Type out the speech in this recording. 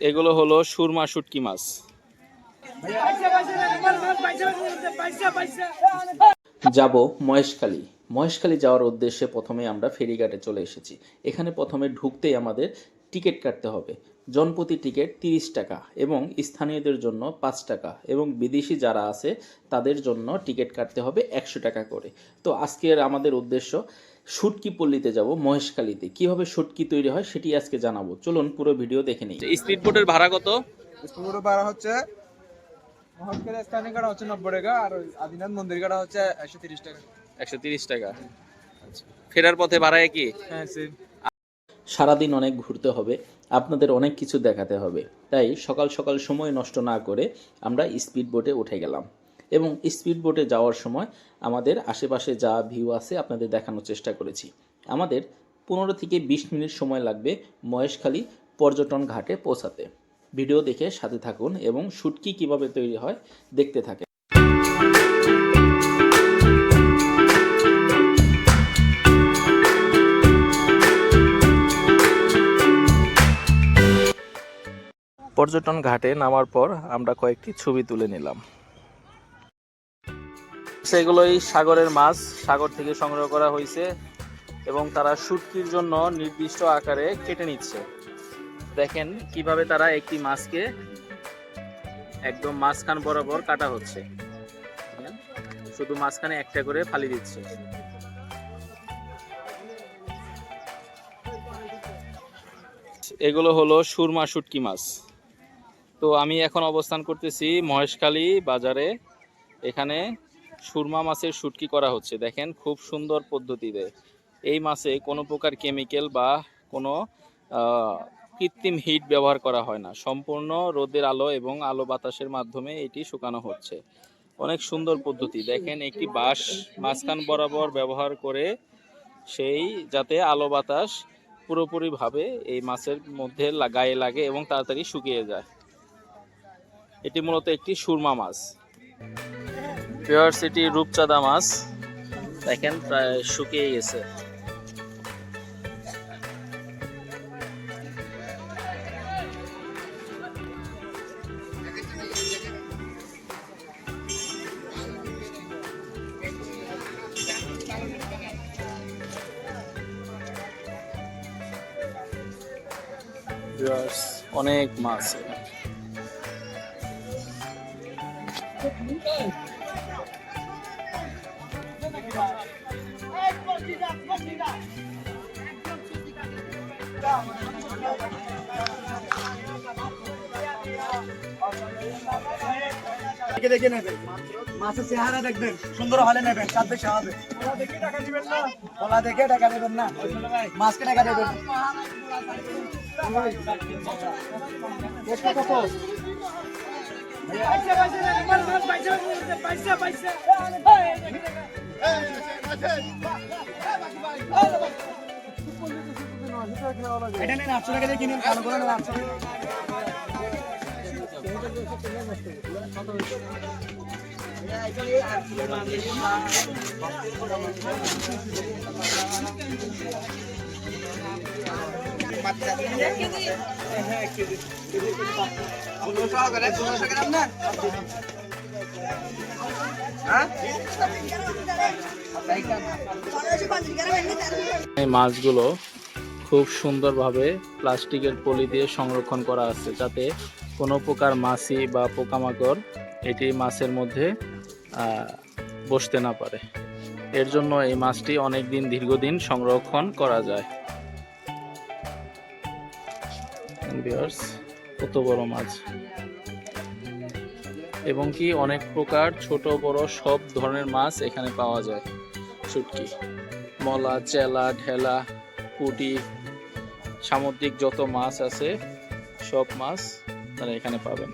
এগুলো হলো সুরমা শুটকি মাছ। যাব মহেশখালী। মহেশখালী যাওয়ার উদ্দেশ্যে প্রথমে আমরা ফেরিঘাটে চলে এসেছি। এখানে প্রথমে ঢুকতেই আমাদের টিকিট কাটতে হবে। জনপ্রতি টিকিট তিরিশ টাকা এবং স্থানীয়দের জন্য পাঁচ টাকা এবং বিদেশি যারা আছে তাদের জন্য টিকিট কাটতে হবে একশো টাকা করে। তো আজকের আমাদের উদ্দেশ্য শুটকি পল্লীতে যাব মহেশখালীতে। কীভাবে শুটকি তৈরি হয় সেটি আজকে জানাব। চলুন পুরো ভিডিও দেখে নিই। স্পিড বোটের ভাড়া কত? পুরো ভাড়া হচ্ছে মহৎকালের স্থানীয় কাটা হচ্ছে নব্বই টাকা আর ওই আদিনাথ মন্দির কাটা হচ্ছে একশো তিরিশ টাকা। একশো তিরিশ টাকা। ফেরার পথে ভাড়া কি? হ্যাঁ সেম সারাদিন অনেক ঘুরতে হবে আপনাদের অনেক কিছু দেখাতে হবে। তাই সকাল সকাল সময় নষ্ট না করে আমরা স্পিড বোটে উঠে গেলাম। এবং স্পিড বোটে যাওয়ার সময় আমাদের আশেপাশে যা ভিউ আছে আপনাদের দেখানোর চেষ্টা করেছি। আমাদের পনেরো থেকে বিশ মিনিট সময় লাগবে মহেশখালী পর্যটন ঘাটে পৌঁছাতে। ভিডিও দেখে সাথে থাকুন এবং শুটকি কীভাবে তৈরি হয় দেখতে থাকেন। পর্যটন ঘাটে নামার পর আমরা কয়েকটি ছবি তুলে নিলাম। সেগুলোই সাগরের মাছ, সাগর থেকে সংগ্রহ করা হয়েছে এবং তারা শুটকির জন্য নির্দিষ্ট আকারে কেটে নিচ্ছে। দেখেন কীভাবে তারা একটি মাছকে একদম মাঝখান বরাবর কাটা হচ্ছে। শুধু মাঝখানে একটা করে ফালি দিচ্ছে। এগুলো হলো সুরমা শুটকি মাছ। তো আমি এখন অবস্থান করতেছি মহেশখালী বাজারে। এখানে সুরমা মাছের শুটকি করা হচ্ছে। দেখেন, খুব সুন্দর পদ্ধতিতে। এই মাছে কোনো প্রকার কেমিক্যাল বা কোনো কৃত্রিম হিট ব্যবহার করা হয় না। সম্পূর্ণ রোদের আলো এবং আলো বাতাসের মাধ্যমে এটি শুকানো হচ্ছে। অনেক সুন্দর পদ্ধতি। দেখেন, একটি বাঁশ মাঝখান বরাবর ব্যবহার করে সেই, যাতে আলো বাতাস পুরোপুরিভাবে এই মাছের মধ্যে গায়ে লাগে এবং তাড়াতাড়ি শুকিয়ে যায়। এটি মূলত একটি সুরমা মাছ। পিওর সিটি রূপচাঁদা মাছ। দেখেন প্রায় শুকিয়ে গেছে। অনেক মাছ। দেখে নেবেন। মাছের চেহারা দেখবেন সুন্দর হলে নেবেন চাঁদ বেশি হবে। কলা দেখে টাকা দেবেন না। মাছকে টাকা দেবেন। কত? কত এটা নেন আটশো টাকা দিয়ে করে নেন আটশো টাকা এই মাছগুলো খুব সুন্দরভাবে প্লাস্টিকের পলি দিয়ে সংরক্ষণ করা আছে, যাতে কোনো প্রকার মাছি বা পোকামাকড় এটি মাছের মধ্যে বসতে না পারে। এর জন্য এই মাছটি অনেক দিন দীর্ঘদিন সংরক্ষণ করা যায়। কত বড় মাছ। এবং কি অনেক প্রকার ছোট, বড় সব ধরনের মাছ এখানে পাওয়া যায়। শুটকি মলা, চেলা, ঢেলা, পুটি, সামুদ্রিক যত মাছ আছে, সব মাছ তারা এখানে পাবেন।